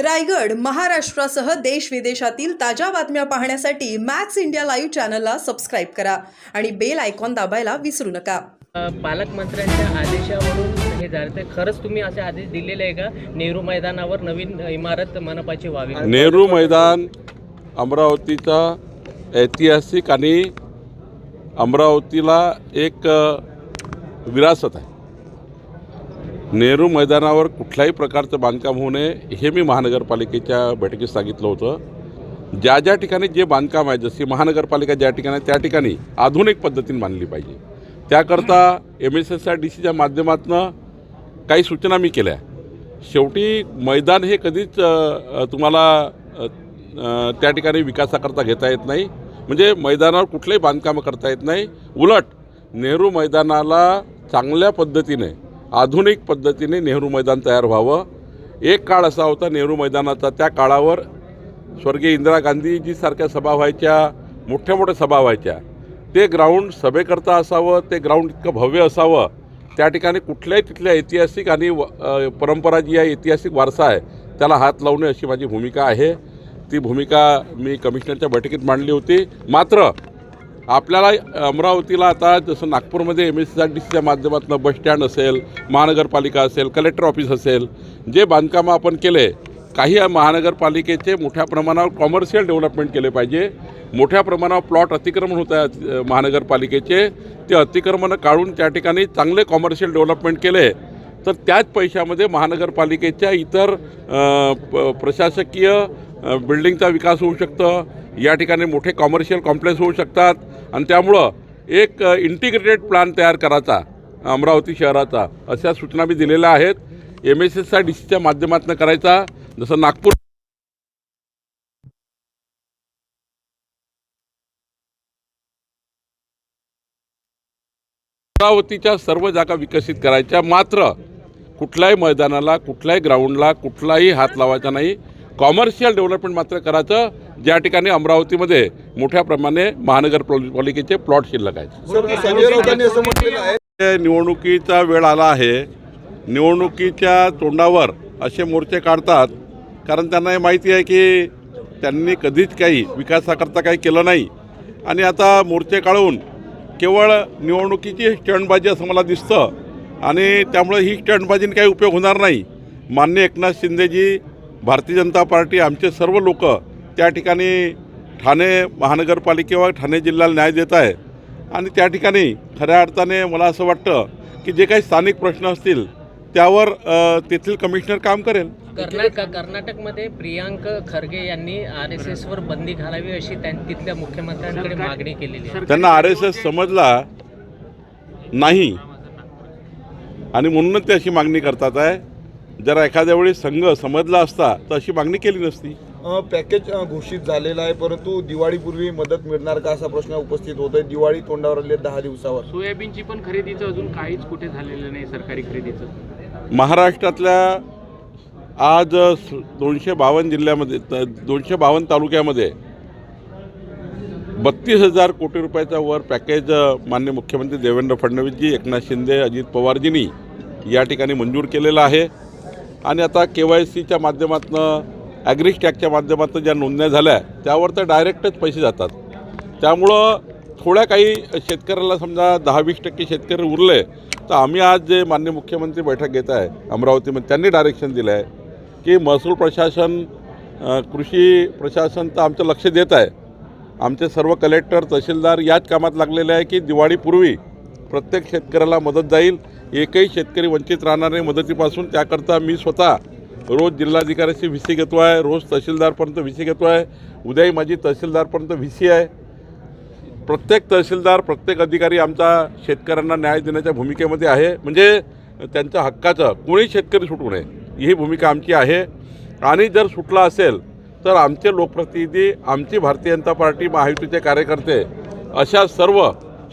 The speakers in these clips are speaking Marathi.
रायगड महाराष्ट्रासह देश विदेशातील ताज्या बातम्या पाहण्यासाठी मॅक्स इंडिया लाईव्ह चॅनलला सबस्क्राईब करा आणि बेल आयकॉन दाबायला विसरू नका. पालकमंत्र्यांच्या आदेशावरून हे झालं तर खरंच तुम्ही असे आदेश दिलेले आहे का? नेहरू मैदानावर नवीन इमारत मनपाची व्हावी. नेहरू मैदान अमरावतीचा ऐतिहासिक आणि अमरावतीला एक विरासत आहे. नेहरू मैदानावर कुठल्याही प्रकारचं बांधकाम होऊ नये हे मी महानगरपालिकेच्या बैठकीत सांगितलं होतं. ज्या ज्या ठिकाणी जे बांधकाम आहे जशी महानगरपालिका ज्या ठिकाणी आहे, त्या ठिकाणी आधुनिक पद्धतीने बांधली पाहिजे. त्याकरता M S S R D सीच्या माध्यमातून काही सूचना मी केल्या. शेवटी मैदान हे कधीच तुम्हाला त्या ठिकाणी विकासाकरता घेता येत नाही. म्हणजे मैदानावर कुठलंही बांधकामं करता येत नाही. उलट नेहरू मैदानाला चांगल्या पद्धतीने आधुनिक पद्धतीने नेहरू मैदान तयार व्हावं. एक काळ असा होता नेहरू मैदानाचा. त्या काळावर स्वर्गीय इंदिरा गांधीजीसारख्या सभा व्हायच्या मोठ्या मोठ्या सभा व्हायच्या. ते ग्राउंड सभेकरता असावं ते ग्राउंड इतकं भव्य असावं. त्या ठिकाणी कुठल्याही तिथल्या ऐतिहासिक आणि व- परंपरा जी आहे ऐतिहासिक वारसा आहे त्याला हात लावणे अशी माझी भूमिका आहे. ती भूमिका मी कमिशनरच्या बैठकीत मांडली होती. मात्र आपल्याला अमरावतीला आता जसं नागपूरमध्ये एम एस आर टी सीच्या माध्यमातून बस स्टँड असेल महानगरपालिका असेल कलेक्टर ऑफिस असेल जे बांधकामं आपण केले काही महानगरपालिकेचे मोठ्या प्रमाणावर कॉमर्शियल डेव्हलपमेंट केले पाहिजे. मोठ्या प्रमाणावर प्लॉट अतिक्रमण होत आहेत महानगरपालिकेचे. ते अतिक्रमणं काढून त्या ठिकाणी चांगले कॉमर्शियल डेव्हलपमेंट केले. तर त्याच पैशामध्ये महानगरपालिकेच्या इतर प- प्रशासकीय बिल्डिंगचा विकास होऊ शकतं. या ठिकाणी मोठे कॉमर्शियल कॉम्प्लेक्स होऊ शकतात. आणि त्यामुळं एक इंटिग्रेटेड प्लॅन तयार करायचा अमरावती शहराचा अशा सूचना मी दिलेल्या आहेत. M S S I D सीच्या माध्यमातून करायचा. जसं नागपूर अमरावतीच्या सर्व जागा विकसित करायच्या. मात्र कुठल्याही मैदानाला कुठल्याही ग्राउंडला कुठलाही हात लावायचा नाही. कॉमर्शियल डेव्हलपमेंट मात्र करायचं ज्या ठिकाणी अमरावतीमध्ये मोठ्या प्रमाणे महानगरपालिकेचे प्लॉट शिल्लक आहेत सर संजय राऊतांनी असं म्हटलेलं आहे हे निवडणुकीचा वेळ आला आहे निवडणुकीच्या तोंडावर असे मोर्चे काढतात कारण त्यांना हे माहिती आहे की त्यांनी कधीच काही विकासाकरता काही केलं नाही आणि आता मोर्चे काढून केवळ निवडणुकीची स्टंटबाजी असं मला दिसतं आणि त्यामुळे ही स्टंटबाजीने काही उपयोग होणार नाही मान्य एकनाथ शिंदेजी भारतीय जनता पार्टी आमचे सर्व लोक त्या ठिकाणी ठाणे महानगरपालिकेवर ठाणे जिल्ह्याला न्याय देत आहे. आणि त्या ठिकाणी खऱ्या अर्थाने मला असं वाटतं की जे काही स्थानिक प्रश्न असतील त्यावर तेथील कमिशनर काम करेल. कर्नाटक कर्नाटकमध्ये प्रियांक खरगे यांनी आर एस एसवर बंदी घालावी अशी त्यां तिथल्या मुख्यमंत्र्यांकडे मागणी केलेली आहे. त्यांना आर एस एस समजला नाही. आणि म्हणूनच ते अशी मागणी करतात आहे. जर एखाद्या वेळी संघ समजला असता तर अशी मागणी केली नसती. अं, पॅकेज घोषित झालेलं आहे परंतु दिवाळीपूर्वी मदत मिळणार का असा प्रश्न उपस्थित होतोय? दिवाळी तोंडावर आली आहे दहा दिवसावर. सोयाबीनची पण खरेदीचं अजून काहीच कुठे झालेलं नाही सरकारी खरेदीचं. महाराष्ट्रातल्या आज दोनशे बावन्न जिल्ह्यामध्ये त- दोनशे बावन्न तालुक्यामध्ये बत्तीस हजार कोटी रुपयाचा वर पॅकेज अ, माननीय मुख्यमंत्री देवेंद्र फडणवीसजी एकनाथ शिंदे अजित पवारजींनी या ठिकाणी मंजूर केलेलं आहे. आणि आता के वाय सीच्या माध्यमातून ॲग्रिस्टॅकच्या माध्यमातून ज्या नोंदण्या झाल्या त्यावर तर डायरेक्टच पैसे जातात. त्यामुळं थोड्या काही शेतकऱ्याला समजा दहा वीस टक्के शेतकरी उरले तर आम्ही आज जे मान्य मुख्यमंत्री बैठक घेत आहे अमरावतीमध्ये त्यांनी डायरेक्शन दिलं आहे की महसूल प्रशासन कृषी प्रशासन तर आमचं लक्ष देत आहे. आमचे सर्व कलेक्टर तहसीलदार याच कामात लागलेले आहे की दिवाळीपूर्वी प्रत्येक शेतकऱ्याला मदत जाईल. एकही शेतकरी वंचित राहणार नाही मदतीपासून. त्याकरता मी स्वतः रोज जिल्हाधिकाऱ्याची व्ही सी घेतो आहे रोज तहसीलदारपर्यंत व्ही सी घेतो आहे उद्याही माझी तहसीलदारपर्यंत व्ही सी आहे. प्रत्येक तहसीलदार प्रत्येक अधिकारी आमचा शेतकऱ्यांना न्याय देण्याच्या भूमिकेमध्ये आहे. म्हणजे त्यांच्या हक्काचं कोणी शेतकरी सुटू नये ही भूमिका आमची आहे. आणि जर सुटला असेल तर आमचे लोकप्रतिनिधी आमची भारतीय जनता पार्टी महायुतीचे कार्यकर्ते अशा सर्व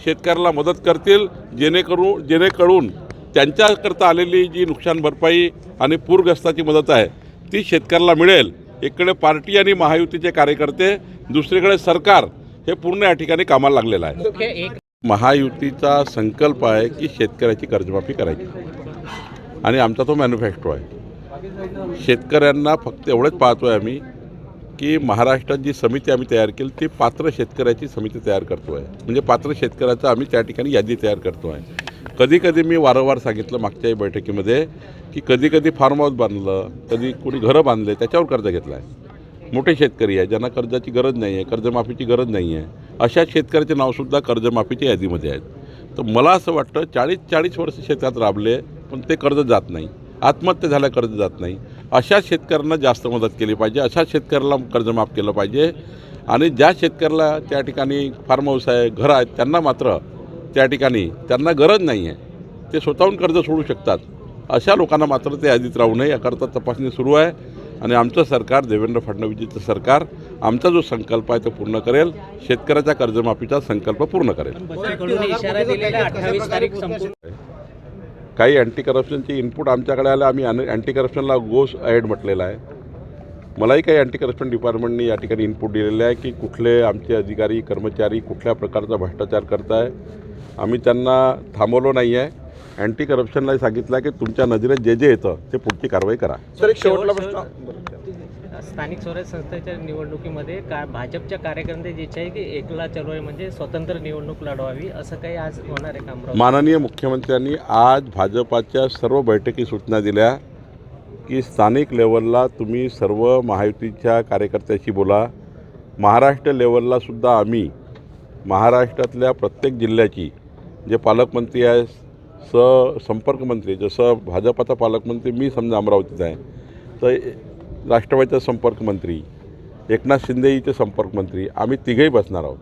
शेतकऱ्याला मदत करतील जेणेकरून जेणेकरून त्यांच्याकरता आलेली जी नुकसान भरपाई आणि पूरग्रस्ताची मदत आहे ती शेतकऱ्याला मिळेल. इकडे पार्टी आणि महायुतीचे कार्यकर्ते दुसरीकडे सरकार हे पूर्ण या ठिकाणी कामाला लागलेलं आहे. महायुतीचा संकल्प आहे की शेतकऱ्याची कर्जमाफी करायची. आणि आमचा तो मॅन्युफॅक्चरो आहे. शेतकऱ्यांना फक्त एवढंच पाहतो आहे आम्ही की महाराष्ट्रात जी समिती आम्ही तयार केली ती पात्र शेतकऱ्याची समिती तयार करतो आहे म्हणजे पात्र शेतकऱ्याचं आम्ही त्या ठिकाणी यादी तयार करतो आहे कधी कधी मी वारंवार सांगितलं मागच्याही बैठकीमध्ये की कधी कधी फार्म हाऊस बांधलं कधी कोणी घरं बांधले त्याच्यावर कर्ज घेतलं आहे मोठे शेतकरी आहे ज्यांना कर्जाची गरज नाही आहे कर्जमाफीची गरज नाही आहे अशा शेतकऱ्याचे नावसुद्धा कर्जमाफीच्या यादीमध्ये आहेत. तर मला असं वाटतं चाळीस चाळीस वर्ष शेतात राबले पण ते कर्ज जात नाही. आत्महत्या झाल्या कर्ज जात नाही. अशा शेतकऱ्यांना जास्त मदत केली पाहिजे अशा शेतकऱ्याला कर्जमाफ केलं पाहिजे. आणि ज्या शेतकऱ्याला त्या ठिकाणी फार्म हाऊस आहे घरं आहेत त्यांना मात्र त्या ठिकाणी. त्यांना गरज नाही आहे ते स्वतःहून कर्ज सोडू शकतात. अशा लोकांना मात्र ते यादीत राहू नये. याकरता तपासणी सुरू आहे. आणि आमचं सरकार देवेंद्र फडणवीसजीचं सरकार आमचा जो संकल्प आहे तो पूर्ण करेल. शेतकऱ्याच्या कर्जमाफीचा संकल्प पूर्ण करेल. काही अँटी करप्शनचे इनपुट आमच्याकडे आले. आम्ही अँटी करप्शनला गोस ॲड म्हटलेला आहे. मलाही काही अँटी करप्शन डिपार्टमेंटने या ठिकाणी इनपुट दिलेले आहे की कुठले आमचे अधिकारी कर्मचारी कुठल्या प्रकारचा भ्रष्टाचार करताय. आम्ही त्यांना थांबवलं नाही आहे अँटी करप्शनला सांगितलं की तुमच्या नजरेत जे जे येतं ते पुढची कारवाई करा. सर एक शेवटला शेवट- प्रश्न स्थानिक स्वराज्य संस्थेच्या निवडणुकीमध्ये का भाजपच्या कार्यकर्त्यांची इच्छा आहे की एकला आहे म्हणजे स्वतंत्र निवडणूक लढवावी असं काही आज होणार आहे का अमरावती माननीय मुख्यमंत्र्यांनी आज भाजपाच्या सर्व बैठकी सूचना दिल्या की स्थानिक लेवलला तुम्ही सर्व महायुतीच्या कार्यकर्त्याशी बोला. महाराष्ट्र लेवलला सुद्धा आम्ही महाराष्ट्रातल्या प्रत्येक जिल्ह्याची जे पालकमंत्री आहे स संपर्कमंत्री जसं भाजपाचा पालकमंत्री मी समजा अमरावतीत आहे तर राष्ट्रवादीचा संपर्कमंत्री एकनाथ शिंदेचे संपर्कमंत्री आम्ही तिघेही बसणार आहोत.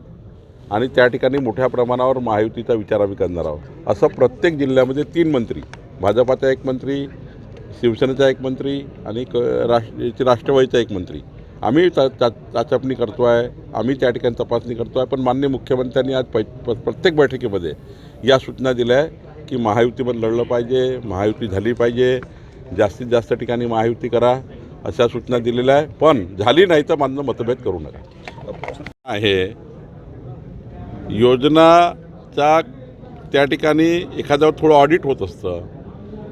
आणि त्या ठिकाणी मोठ्या प्रमाणावर महायुतीचा विचार आम्ही करणार आहोत. असं प्रत्येक जिल्ह्यामध्ये तीन मंत्री भाजपाचा एक मंत्री शिवसेनेचा एक मंत्री आणि क राष्ट्र राष्ट्रवादीचा एक मंत्री. आम्ही चा चाचपणी करतो आहे आम्ही त्या ठिकाणी तपासणी करतो आहे पण माननीय मुख्यमंत्र्यांनी आज पै प- प्रत्येक बैठकीमध्ये या सूचना दिल्या आहे की महायुतीमध्ये लढलं पाहिजे महायुती झाली पाहिजे जास्तीत जास्त ठिकाणी महायुती करा अशा सूचना दिलेल्या आहे पण झाली नाही तर माझं मतभेद करू नका. आहे योजनाचा त्या ठिकाणी एखाद्यावर थोडं ऑडिट होत असतं.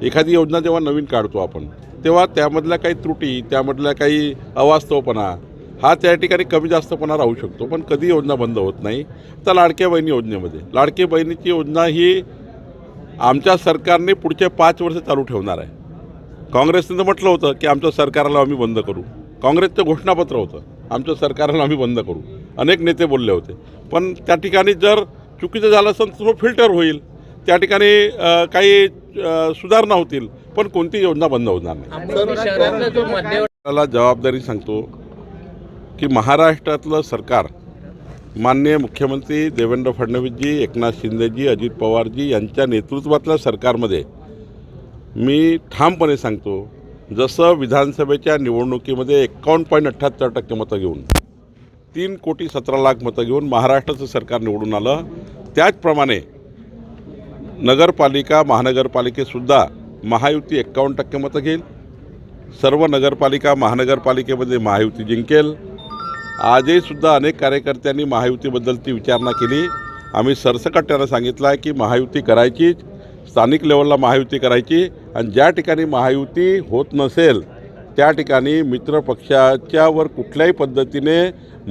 एखादी योजना जेव्हा नवीन काढतो आपण तेव्हा त्यामधल्या काही त्रुटी त्यामधल्या काही अवास्तवपणा हा त्या ठिकाणी कमी जास्तपणा राहू शकतो. पण कधी योजना बंद होत नाही. तर लाडक्या बहिणी योजनेमध्ये. लाडकी बहिणीची योजना ही आमच्या सरकारने पुढचे पाच वर्ष चालू ठेवणार आहे. काँग्रेसनं तर म्हटलं होतं की आमच्या सरकारला आम्ही बंद करू. काँग्रेसचं घोषणापत्र होतं. आमच्या सरकारला आम्ही बंद करू. अनेक नेते बोलले होते. पण त्या ठिकाणी जर चुकीचं झालं असेल तर तो फिल्टर होईल. त्या ठिकाणी काही सुधारणा होतील पण कोणती योजना बंद होणार नाही. मला जबाबदारी सांगतो की महाराष्ट्रातलं सरकार माननीय मुख्यमंत्री देवेंद्र फडणवीसजी एकनाथ शिंदेजी अजित पवारजी यांच्या नेतृत्वातल्या सरकारमध्ये मी ठामपणे सांगतो जसं विधानसभेच्या निवडणुकीमध्ये एकावन्न पॉईंट अठ्ठ्याहत्तर टक्के मतं घेऊन तीन कोटी सतरा लाख मतं घेऊन महाराष्ट्राचं सरकार निवडून आलं त्याचप्रमाणे नगरपालिका महानगरपालिकेतसुद्धा महायुती एक्कावन्न टक्के मतं घेईल. सर्व नगरपालिका महानगरपालिकेमध्ये महायुती जिंकेल. आजही सुद्धा अनेक कार्यकर्त्यांनी महायुतीबद्दल ती विचारणा केली. आम्ही सरसकट्यानं सांगितलं आहे की महायुती करायचीच स्थानिक लेवलला महायुती करायची आणि ज्या ठिकाणी महायुती होत नसेल त्या ठिकाणी मित्रपक्षाच्यावर कुठल्याही पद्धतीने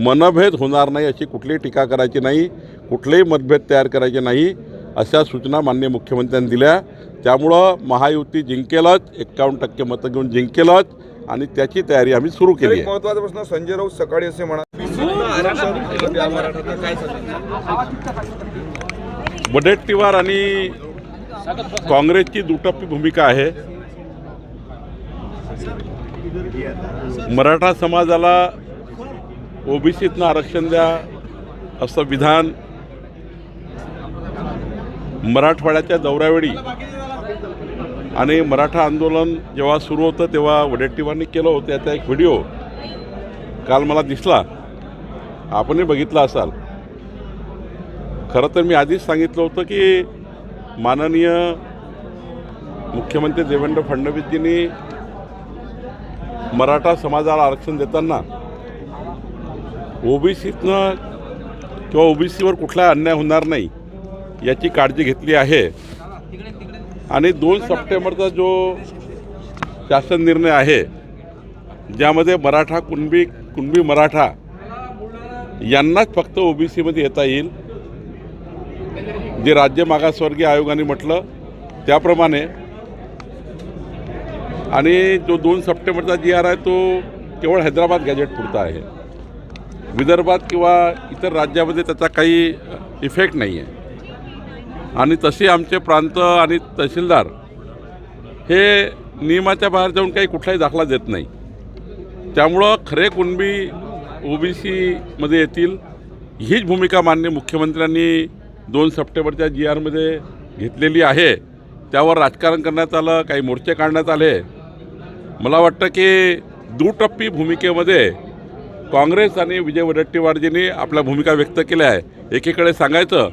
मनभेद होणार नाही अशी कुठलीही टीका करायची नाही कुठलेही मतभेद तयार करायचे नाही. अशा सूचना माननीय मुख्यमंत्र्यांनी दिल्या. त्यामुळं महायुती जिंकेलच एक्कावन्न टक्के मतं घेऊन जिंकेलच आणि त्याची तयारी आम्ही सुरू केली महत्त्वाचा प्रश्न संजय राऊत सकाळी असे सांगता वडेट्टीवार आणि काँग्रेसची दुटप्पी भूमिका आहे. मराठा समाजाला ओबीसीतनं आरक्षण द्या असं विधान मराठवाड्याच्या दौऱ्यावेळी आणि मराठा आंदोलन जेव्हा सुरू होतं तेव्हा वडेट्टीवारनी केलं होतं. याचा एक व्हिडिओ काल मला दिसला. आपणही बघितला असाल. खरं तर मी आधीच सांगितलं होतं की माननीय मुख्यमंत्री देवेंद्र फडणवीसजींनी मराठा समाजाला आरक्षण देताना ओबीसीतनं किंवा ओबीसीवर कुठला अन्याय होणार नाही. याची काळजी घेतली आहे. आणि दोन सप्टेंबरचा जो शासन निर्णय आहे ज्यामध्ये मराठा कुणबी कुणबी मराठा यांनाच फक्त ओबीसीमध्ये येता येईल जे राज्य मागासवर्गीय आयोगाने म्हटलं त्याप्रमाणे. आणि जो दोन सप्टेंबरचा जी आर आहे तो केवळ हैदराबाद गॅजेट पुरता आहे. विदर्भात किंवा इतर राज्यामध्ये त्याचा काही इफेक्ट नाही आहे आणि तसे आमचे प्रांत आणि तहसीलदार हे नियमाच्या बाहेर जाऊन काही कुठलाही दाखला देत नाही. त्यामुळं खरे कुणबी ओबीसीमध्ये येतील हीच भूमिका मान्य मुख्यमंत्र्यांनी दोन सप्टेंबरच्या जी आरमध्ये घेतलेली आहे. त्यावर राजकारण करण्यात आलं काही मोर्चे काढण्यात आले. मला वाटतं की दुटप्पी भूमिकेमध्ये काँग्रेस आणि विजय वडेट्टीवारजींनी आपल्या भूमिका व्यक्त केल्या आहे. एकीकडे सांगायचं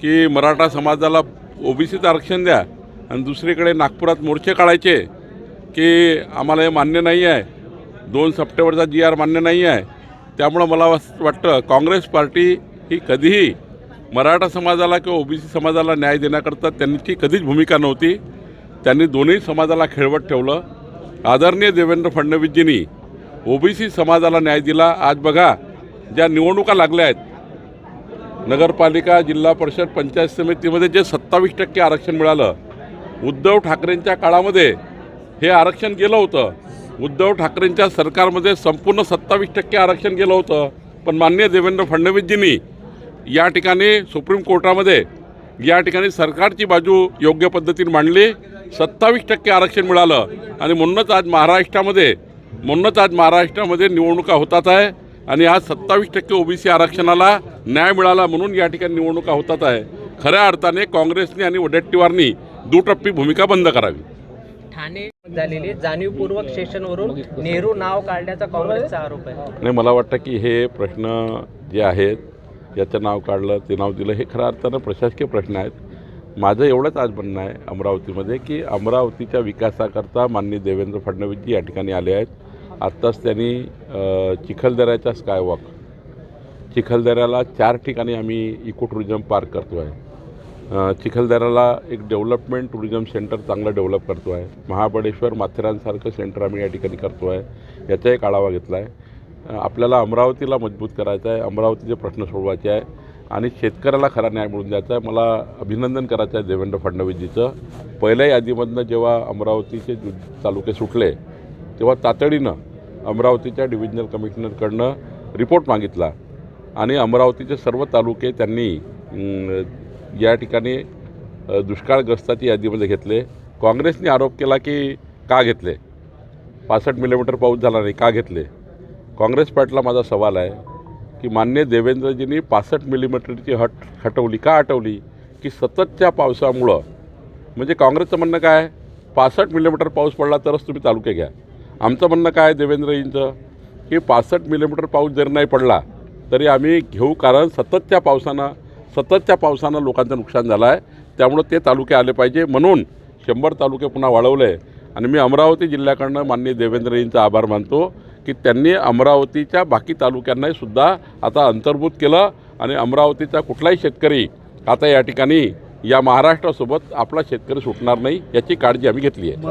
की मराठा समाजाला ओबीसीचं आरक्षण द्या आणि दुसरीकडे नागपुरात मोर्चे काढायचे की आम्हाला हे मान्य नाही आहे. दोन सप्टेंबरचा जी आर मान्य नाही आहे. त्यामुळं मला वाटतं काँग्रेस पार्टी ही कधीही मराठा समाजाला किंवा ओबीसी समाजाला न्याय देण्याकरता त्यांची कधीच भूमिका नव्हती. त्यांनी दोन्ही समाजाला खेळवत ठेवलं. आदरणीय देवेंद्र फडणवीसजींनी ओबीसी समाजाला न्याय दिला. आज बघा ज्या निवडणुका लागल्या आहेत नगरपालिका जिल्हा परिषद पंचायत समितीमध्ये जे सत्तावीस टक्के आरक्षण मिळालं उद्धव ठाकरेंच्या काळामध्ये हे आरक्षण गेलं होतं. उद्धव ठाकरेंच्या सरकारमध्ये संपूर्ण सत्तावीस टक्के आरक्षण गेलं होतं. पण माननीय देवेंद्र फडणवीसजींनी या ठिकाणी सुप्रीम कोर्टामध्ये या ठिकाणी सरकारची बाजू योग्य पद्धतीने मांडली. सत्तावीस टक्के आरक्षण मिळालं. आणि म्हणूनच आज महाराष्ट्रामध्ये म्हणूनच आज महाराष्ट्रामध्ये निवडणुका होतात आहे आणि आज सत्तावीस टक्के ओबीसी आरक्षणाला न्याय मिळाला म्हणून या ठिकाणी निवडणुका होतात आहे. खऱ्या अर्थाने काँग्रेसने आणि वडेट्टीवारनी दुटप्पी भूमिका बंद करावी. ठाणे झालेली जाणीवपूर्वक नेहरू नाव काढण्याचा काँग्रेसचा आरोप आहे. आणि मला वाटतं की हे प्रश्न जे आहेत याचं नाव काढलं ते नाव दिलं हे खऱ्या अर्थानं प्रशासकीय प्रश्न आहेत. माझं एवढंच आज म्हणणं आहे अमरावतीमध्ये की अमरावतीच्या विकासाकरता माननीय देवेंद्र फडणवीसजी या ठिकाणी आले आहेत आत्ताच त्यांनी चिखलदऱ्याचा स्कायवॉक चिखलदऱ्याला चार ठिकाणी आम्ही इको टुरिझम पार्क करतो आहे चिखलदऱ्याला एक डेव्हलपमेंट टुरिझम सेंटर चांगलं डेव्हलप करतो आहे महाबळेश्वर माथेरानसारखं सेंटर आम्ही या ठिकाणी करतो आहे याचा एक आढावा घेतला आहे आपल्याला अमरावतीला मजबूत करायचं आहे अमरावतीचे प्रश्न सोडवायचे आहे आणि शेतकऱ्याला खरा न्याय मिळून द्यायचा आहे. मला अभिनंदन करायचं आहे देवेंद्र फडणवीसजीचं. पहिल्या यादीमधनं जेव्हा अमरावतीचे तालुके सुटले तेव्हा तातडीनं अमरावतीच्या डिव्हिजनल कमिशनरकडनं रिपोर्ट मागितला आणि अमरावतीचे सर्व तालुके त्यांनी या ठिकाणी दुष्काळग्रस्ताची यादीमध्ये घेतले. काँग्रेसने आरोप केला की का घेतले? पासष्ट मिलीमीटर पाऊस झाला नाही का घेतले? काँग्रेस पार्टीला माझा सवाल आहे की मान्य देवेंद्रजींनी पासष्ट मिलीमीटरची हट हटवली का हटवली? की सततच्या पावसामुळं? म्हणजे काँग्रेसचं म्हणणं काय? पासष्ट मिलीमीटर पाऊस पडला तरच तुम्ही तालुके घ्या. आमचं म्हणणं काय देवेंद्रजींचं की पासष्ट मिलीमीटर पाऊस जर नाही पडला तरी आम्ही घेऊ कारण सततच्या पावसानं सततच्या पावसानं लोकांचं नुकसान झालं आहे. त्यामुळं ते तालुके आले पाहिजे म्हणून शंभर तालुके पुन्हा वाढवले. आणि मी अमरावती जिल्ह्याकडनं माननीय देवेंद्रजींचा आभार मानतो की त्यांनी अमरावतीच्या बाकी तालुक्यांनाही सुद्धा आता अंतर्भूत केलं आणि अमरावतीचा कुठलाही शेतकरी आता या ठिकाणी या महाराष्ट्रासोबत आपला शेतकरी सुटणार नाही याची काळजी आम्ही घेतली आहे.